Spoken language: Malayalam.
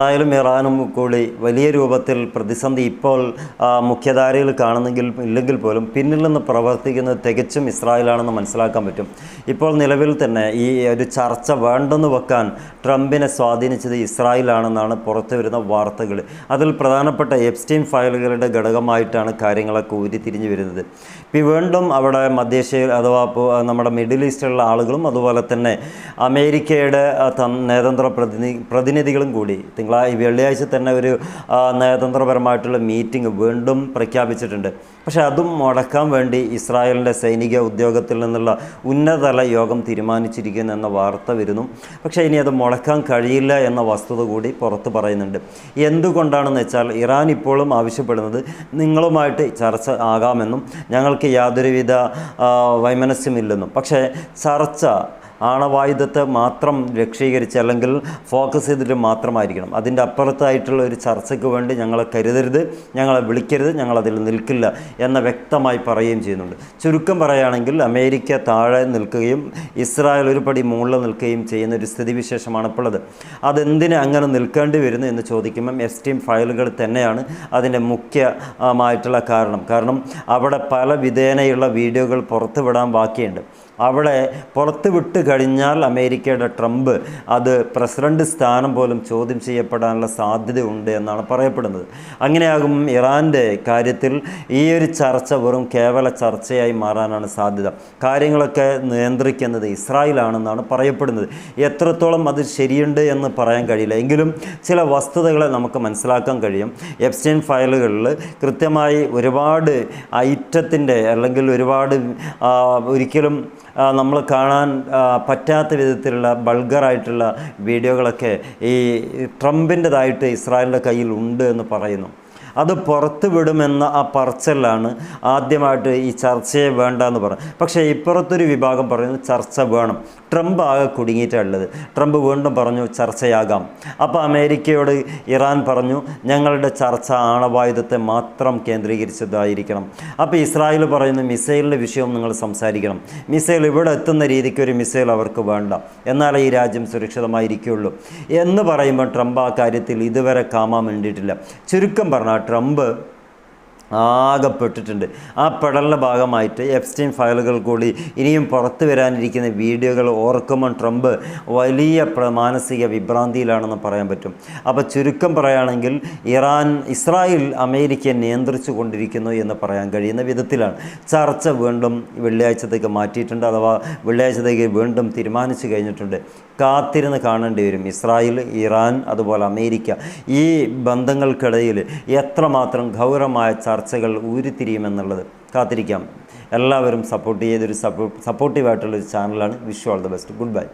ഇസ്രായേലും ഇറാനും കൂടി വലിയ രൂപത്തിൽ പ്രതിസന്ധി ഇപ്പോൾ മുഖ്യധാരയിൽ കാണുന്നെങ്കിൽ ഇല്ലെങ്കിൽ പോലും പിന്നിൽ നിന്ന് പ്രവർത്തിക്കുന്നത് തികച്ചും ഇസ്രായേലാണെന്ന് മനസ്സിലാക്കാൻ പറ്റും. ഇപ്പോൾ നിലവിൽ തന്നെ ഈ ഒരു ചർച്ച വേണ്ടെന്ന് വെക്കാൻ ട്രംപിനെ സ്വാധീനിച്ചത് ഇസ്രായേലാണെന്നാണ് പുറത്തു വരുന്ന വാർത്തകൾ. അതിൽ പ്രധാനപ്പെട്ട എപ്സ്റ്റീം ഫയലുകളുടെ ഘടകമായിട്ടാണ് കാര്യങ്ങളൊക്കെ ഉരുത്തിരിഞ്ഞു വരുന്നത്. ഇപ്പോൾ വീണ്ടും അവിടെ മധ്യേഷ്യയിൽ അഥവാ നമ്മുടെ മിഡിൽ ഈസ്റ്റിലുള്ള ആളുകളും അതുപോലെ തന്നെ അമേരിക്കയുടെ നേതന്ത്ര പ്രതിനിധികളും കൂടി തിങ്കളാഴ്ച വെള്ളിയാഴ്ച തന്നെ ഒരു നയതന്ത്രപരമായിട്ടുള്ള മീറ്റിംഗ് വീണ്ടും പ്രഖ്യാപിച്ചിട്ടുണ്ട്. പക്ഷേ അതും മുടക്കാൻ വേണ്ടി ഇസ്രായേലിന്റെ സൈനിക ഉദ്യോഗത്തിൽ നിന്നുള്ള ഉന്നതതല യോഗം തീരുമാനിച്ചിരിക്കുന്നു എന്ന വാർത്ത വരുന്നു. പക്ഷേ ഇനി അത് മുടക്കാൻ കഴിയില്ല എന്ന വസ്തുത കൂടി പുറത്ത് പറയുന്നുണ്ട്. എന്തുകൊണ്ടാണെന്ന് വെച്ചാൽ ഇറാൻ ഇപ്പോഴും ആവശ്യപ്പെടുന്നത് നിങ്ങളുമായിട്ട് ചർച്ച ആകാമെന്നും ഞങ്ങൾക്ക് യാതൊരുവിധ വൈമനസ്യമില്ലെന്നും. പക്ഷേ ചർച്ച ആണവായുധത്തെ മാത്രം ലക്ഷീകരിച്ച് അല്ലെങ്കിൽ ഫോക്കസ് ചെയ്തിട്ട് മാത്രമായിരിക്കണം. അതിന്റെ അപ്പുറത്തായിട്ടുള്ള ഒരു ചർച്ചയ്ക്ക് വേണ്ടി ഞങ്ങളെ കരുതരുത് ഞങ്ങളെ വിളിക്കരുത് ഞങ്ങളതിൽ നിൽക്കില്ല എന്ന വ്യക്തമായി പറയുകയും ചെയ്യുന്നുണ്ട്. ചുരുക്കം പറയുകയാണെങ്കിൽ അമേരിക്ക താഴെ നിൽക്കുകയും ഇസ്രായേൽ ഒരു പടി മുകളിൽ നിൽക്കുകയും ചെയ്യുന്ന ഒരു സ്ഥിതിവിശേഷമാണ് ഇപ്പോൾ ഉള്ളത് അതെന്തിന് അങ്ങനെ നിൽക്കേണ്ടി വരുന്നു എന്ന് ചോദിക്കുമ്പം എസ് ടി ഫയലുകൾ തന്നെയാണ് അതിന്റെ മുഖ്യമായിട്ടുള്ള കാരണം. കാരണം അവിടെ പല വിധേനയുള്ള വീഡിയോകൾ പുറത്തുവിടാൻ ബാക്കിയുണ്ട്. അവിടെ പുറത്ത് വിട്ട് കഴിഞ്ഞാൽ അമേരിക്കയുടെ ട്രംപ് അത് പ്രസിഡന്റ് സ്ഥാനം പോലും ചോദ്യം ചെയ്യപ്പെടാനുള്ള സാധ്യതയുണ്ട് എന്നാണ് പറയപ്പെടുന്നത്. അങ്ങനെയാകും ഇറാന്റെ കാര്യത്തിൽ ഈ ഒരു ചർച്ച വെറും കേവല ചർച്ചയായി മാറാനാണ് സാധ്യത. കാര്യങ്ങളൊക്കെ നിയന്ത്രിക്കുന്നത് ഇസ്രായേലാണെന്നാണ് പറയപ്പെടുന്നത്. എത്രത്തോളം അത് ശരിയുണ്ട് എന്ന് പറയാൻ കഴിയില്ല. എങ്കിലും ചില വസ്തുതകളെ നമുക്ക് മനസ്സിലാക്കാൻ കഴിയും. എപ്സ്റ്റൈൻ ഫയലുകളിൽ കൃത്യമായി ഒരുപാട് ഐറ്റത്തിന്റെ അല്ലെങ്കിൽ ഒരുപാട് ഒരിക്കലും നമ്മൾ കാണാൻ പറ്റാത്ത വിധത്തിലുള്ള ബൾഗറായിട്ടുള്ള വീഡിയോകളൊക്കെ ഈ ട്രംപിന്റെതായിട്ട് ഇസ്രായേലിന്റെ കയ്യിൽ ഉണ്ട് എന്ന് പറയുന്നു. അത് പുറത്ത് വിടുമെന്ന ആ പറച്ചലാണ് ആദ്യമായിട്ട് ഈ ചർച്ചയെ വേണ്ട എന്ന് പറഞ്ഞു പക്ഷേ ഇപ്പുറത്തൊരു വിഭാഗം പറയുന്നു ചർച്ച വേണം. ട്രംപ് ആകെ കുടുങ്ങിയിട്ടുള്ളത് ട്രംപ് വീണ്ടും പറഞ്ഞു ചർച്ചയാകാം. അപ്പോൾ അമേരിക്കയോട് ഇറാൻ പറഞ്ഞു ഞങ്ങളുടെ ചർച്ച ആണവായുധത്തെ മാത്രം കേന്ദ്രീകരിച്ചതായിരിക്കണം. അപ്പോൾ ഇസ്രായേൽ പറയുന്നു മിസൈലിന്റെ വിഷയവും നിങ്ങൾ സംസാരിക്കണം. മിസൈൽ ഇവിടെ എത്തുന്ന രീതിക്ക് ഒരു മിസൈൽ അവർക്ക് വേണ്ട. എന്നാലേ ഈ രാജ്യം സുരക്ഷിതമായിരിക്കുള്ളൂ. എന്ന് പറയുമ്പോൾ ട്രംപ് ആ കാര്യത്തിൽ ഇതുവരെ കാമാൻ വേണ്ടിയിട്ടില്ല ചുരുക്കം പറഞ്ഞാൽ ട്രംപ് ആകെപ്പെട്ടിട്ടുണ്ട്. ആ പെടലിന്റെ ഭാഗമായിട്ട് എഫ്സ്റ്റീൻ ഫയലുകൾ കൂടി ഇനിയും പുറത്തു വരാനിരിക്കുന്ന വീഡിയോകൾ ഓർക്കുമ്പോൾ ട്രംപ് വലിയ മാനസിക വിഭ്രാന്തിയിലാണെന്ന് പറയാൻ പറ്റും. അപ്പോൾ ചുരുക്കം പറയുകയാണെങ്കിൽ ഇറാൻ ഇസ്രായേൽ അമേരിക്കയെ നിയന്ത്രിച്ചു കൊണ്ടിരിക്കുന്നു എന്ന് പറയാൻ കഴിയുന്ന വിധത്തിലാണ് ചർച്ച വീണ്ടും വെള്ളിയാഴ്ചത്തേക്ക് മാറ്റിയിട്ടുണ്ട് അഥവാ വെള്ളിയാഴ്ചത്തേക്ക് വീണ്ടും തീരുമാനിച്ചു കഴിഞ്ഞിട്ടുണ്ട്. കാത്തിരുന്ന് കാണേണ്ടി വരും. ഇസ്രായേൽ ഇറാൻ അതുപോലെ അമേരിക്ക ഈ ബന്ധങ്ങൾക്കിടയിൽ എത്രമാത്രം ഗൗരവമായ ചർച്ചകൾ ഊരിത്തിരിയുമെന്നുള്ളത് കാത്തിരിക്കാം. എല്ലാവരും സപ്പോർട്ട് ചെയ്തൊരു സപ്പോ സപ്പോർട്ടീവായിട്ടുള്ളൊരു ചാനലാണ് wish all the best. Goodbye